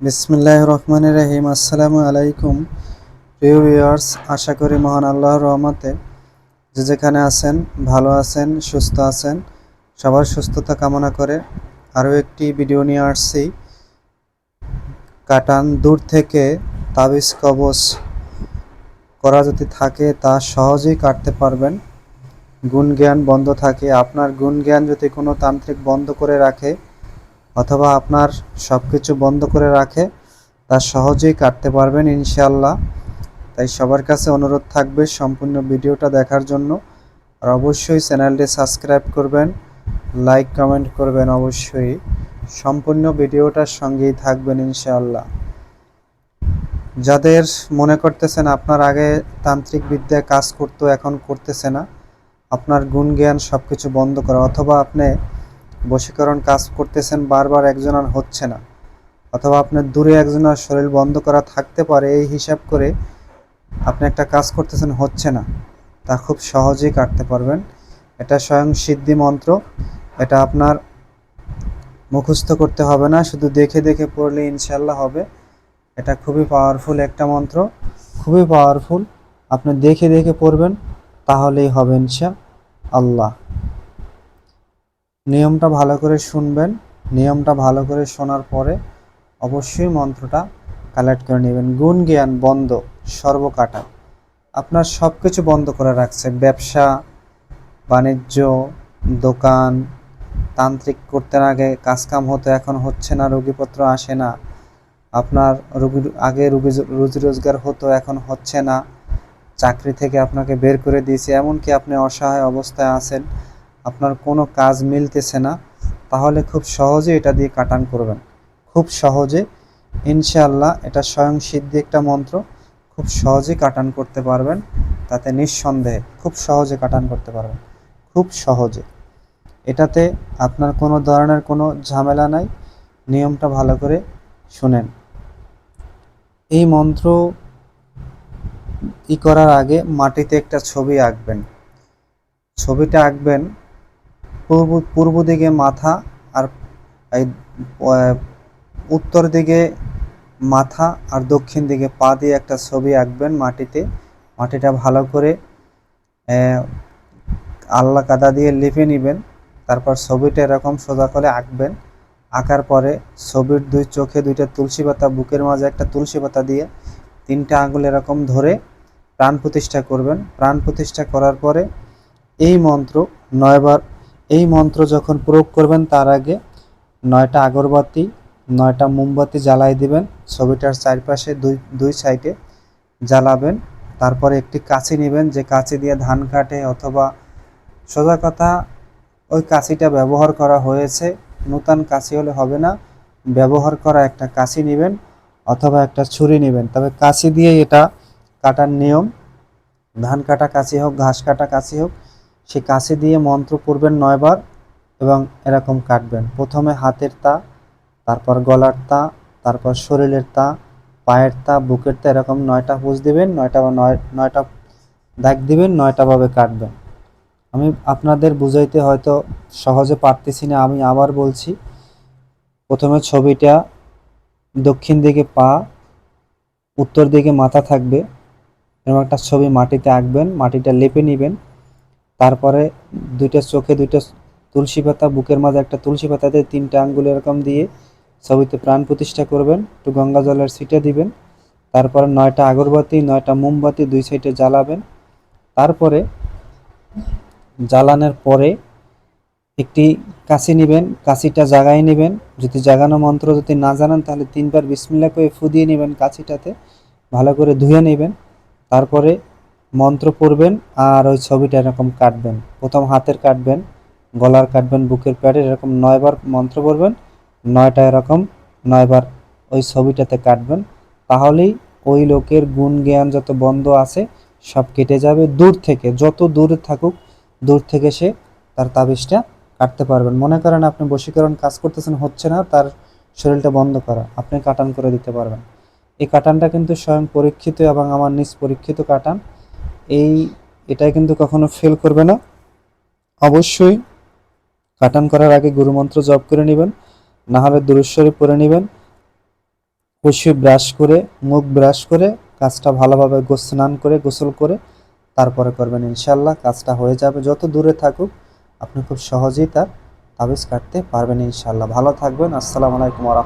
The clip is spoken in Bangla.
বিসমিল্লাহ রহমান রহিম। আসসালামু আলাইকুম। প্রিয় ভিউয়ার্স আশা করি মহান আল্লাহর রহমতে যে যেখানে আছেন, ভালো আছেন, সুস্থ আছেন, সবার সুস্থতা কামনা করে আরও একটি ভিডিও নিয়ে আসছি। কাটান দূর থেকে তাবিজ কবচ করা যদি থাকে, তা সহজেই কাটতে পারবেন। গুণ জ্ঞান বন্ধ থাকে। আপনার গুণ জ্ঞান যদি কোনো তান্ত্রিক বন্ধ করে রাখে অথবা আপনার সব কিছু বন্ধ করে রাখে, তা সহজেই কাটতে পারবেন ইনশাল্লাহ তাই সবার কাছে অনুরোধ থাকবে সম্পূর্ণ ভিডিওটা দেখার জন্য। আর অবশ্যই চ্যানেলটি সাবস্ক্রাইব করবেন, লাইক, কমেন্ট করবেন অবশ্যই। সম্পূর্ণ ভিডিওটার সঙ্গেই থাকবেন ইনশাআল্লাহ। যাদের মনে করতেছেন আপনার আগে তান্ত্রিক বিদ্যায় কাজ করতো, এখন করতেছে না, আপনার গুণ জ্ঞান সব কিছু বন্ধ করা। অথবা আপনি বশীকরণ কাজ করতেছেন বারবার একজনের হচ্ছে না। অথবা আপনার দূরে একজনের শরীর বন্ধ করা থাকতে পারে, এই হিসাব করে আপনি একটা কাজ করতেছেন, হচ্ছে না। তা খুব সহজেই কাটতে পারবেন। এটা স্বয়ং সিদ্ধি মন্ত্র। এটা আপনার মুখস্থ করতে হবে না, শুধু দেখে দেখে পড়লে ইনশাল্লাহ হবে। এটা খুবই পাওয়ারফুল একটা মন্ত্র। খুবই পাওয়ারফুল আপনি দেখে দেখে পড়বেন, তাহলেই হবে ইনশা আল্লাহ। নিয়মটা ভালো করে শুনবেন, নিয়মটা ভালো করে শোনার পরে অবশ্যই মন্ত্রটা কালেক্ট করে নেবেন। গুণ জ্ঞান বন্ধ, সর্বকাটা। আপনার সব কিছু বন্ধ করে রাখছে। ব্যবসা, বাণিজ্য, দোকান, তান্ত্রিক করতে আগে কাজকাম হতো, এখন হচ্ছে না, রোগীপত্র আসে না। আপনার রুগী, আগে রুগী, রুজি রোজগার হতো, এখন হচ্ছে না। চাকরি থেকে আপনাকে বের করে দিয়েছে। এমনকি আপনি অসহায় অবস্থায় আছেন আপনার কোনো কাজ মিলতেছে না, তাহলে খুব সহজে এটা দিয়ে কাটান করবেন। খুব সহজে, ইনশাআল্লাহ এটা স্বয়ং সিদ্ধি একটা মন্ত্র, খুব সহজে কাটান করতে পারবেন, তাতে নিঃসন্দেহে খুব সহজে কাটান করতে পারবেন। খুব সহজে। এটাতে আপনার কোনো ধরনের কোনো ঝামেলা নাই, নিয়মটা ভালো করে শুনেন। এই মন্ত্র ই করার আগে মাটিতে একটা ছবি আঁকবেন। ছবিটা আঁকবেন পূর্ব পূর্ব দিকে মাথা আর এই উত্তর দিকে মাথা আর দক্ষিণ দিকে পা দিয়ে একটা ছবি আঁকবেন মাটিতে। মাটিটা ভালো করে আল্লা কাদা দিয়ে লিপে নেবেন, তারপর ছবিটা এরকম সোজা করে আঁকবেন। আঁকার পরে ছবির দুই চোখে দুইটা তুলসী পাতা, বুকের মাঝে একটা তুলসী পাতা দিয়ে তিনটা আঙুল এরকম ধরে প্রাণ প্রতিষ্ঠা করবেন। প্রাণ প্রতিষ্ঠা করার পরে এই মন্ত্র নয়বার এই মন্ত্র যখন প্রয়োগ করবেন, তার আগে নয়টা আগরবাতি, নয়টা মোমবাতি জ্বালাই দিবেন। ছবিটার চারপাশে দুই দুই সাইডে জ্বালাবেন। তারপরে একটি কাঁচি নেবেন, যে কাঁচি দিয়ে ধান কাটে অথবা সোজা কথা, ওই কাঁচিটা ব্যবহার করা হয়েছে। নূতন কাঁচি হলে হবে না, ব্যবহার করা একটা কাঁচি নেবেন অথবা একটা ছুরি নেবেন। তবে কাঁচি দিয়ে এটা কাটার নিয়ম। ধান কাটা কাঁচি হোক, ঘাস কাটা কাঁচি হোক সে কাছে দিয়ে মন্ত্র পড়বেন নয়বার এবং এরকম কাটবেন। প্রথমে হাতের তা, তারপর গলার তা, তারপর শরীরের তা, পায়ের তা, বুকের তা, এরকম নয়টা পুষ দিবেন, নয়টা বা নয়, নয়টা দাগ দিবেন, নয়টা ভাবে কাটবেন। আমি আপনাদের বুঝাইতে হয়তো সহজে পারতেছি না, আমি আবার বলছি। প্রথমে ছবিটা দক্ষিণ দিকে পা, উত্তর দিকে মাথা থাকবে। এরকম একটা ছবি মাটিতে আঁকবেন, মাটিটা লেপে নেবেন। তারপরে দুইটা চোখে দুইটা তুলসী পাতা, বুকের মাঝে একটা তুলসী পাতা দিয়ে তিনটা আঙ্গুল এরকম দিয়ে ছবিতে প্রাণ প্রতিষ্ঠা করবেন। একটু গঙ্গা জলের ছিটে দিবেন। তারপরে নয়টা আগরবাতি, নয়টা মোমবাতি দুই সাইডে জ্বালাবেন। তারপরে জ্বালানোর পরে একটি কাশি নেবেন কাশিটা জাগায় নেবেন। যদি জাগানো মন্ত্র যদি না জানান, তাহলে তিনবার বিসমিল্লা করে ফু দিয়ে নেবেন কাশিটাতে ভালো করে ধুয়ে নেবেন। তারপরে মন্ত্র পড়বেন আর ওই ছবিটা এরকম কাটবেন। প্রথম হাতের কাটবেন, গলার কাটবেন, বুকের প্যাডের এরকম নয়বার মন্ত্র পড়বেন, নয়টা এরকম নয়বার ওই ছবিটাতে কাটবেন। তাহলেই ওই লোকের গুণ জ্ঞান যত বন্ধ আছে, সব কেটে যাবে দূর থেকে। যত দূরে থাকুক, দূর থেকে সে তার তাবিজটা কাটতে পারবেন। মনে করেন আপনি বশীকরণ কাজ করতেছেন, হচ্ছে না, তার শরীরটা বন্ধ করা। আপনি কাটান করে দিতে পারবেন। এই কাটানটা কিন্তু স্বয়ং পরীক্ষিত এবং আমার নিজ পরীক্ষিত কাটান। এই এটাই কিন্তু কখনো ফেল করবে না। অবশ্যই কাটান করার আগে গুরুমন্ত্র জপ করে নেবেন, না হলে দুরুশ্বরী পড়ে নেবেন। কষিয়ে ব্রাশ করে, মুখ ব্রাশ করে, কাজটা ভালোভাবে স্নান করে, গোসল করে তারপরে করবেন ইনশাল্লাহ কাজটা হয়ে যাবে। যত দূরে থাকুক, আপনি খুব সহজেই তার তাবিজ কাটতে পারবেন ইনশাল্লাহ ভালো থাকবেন, আসসালামু আলাইকুম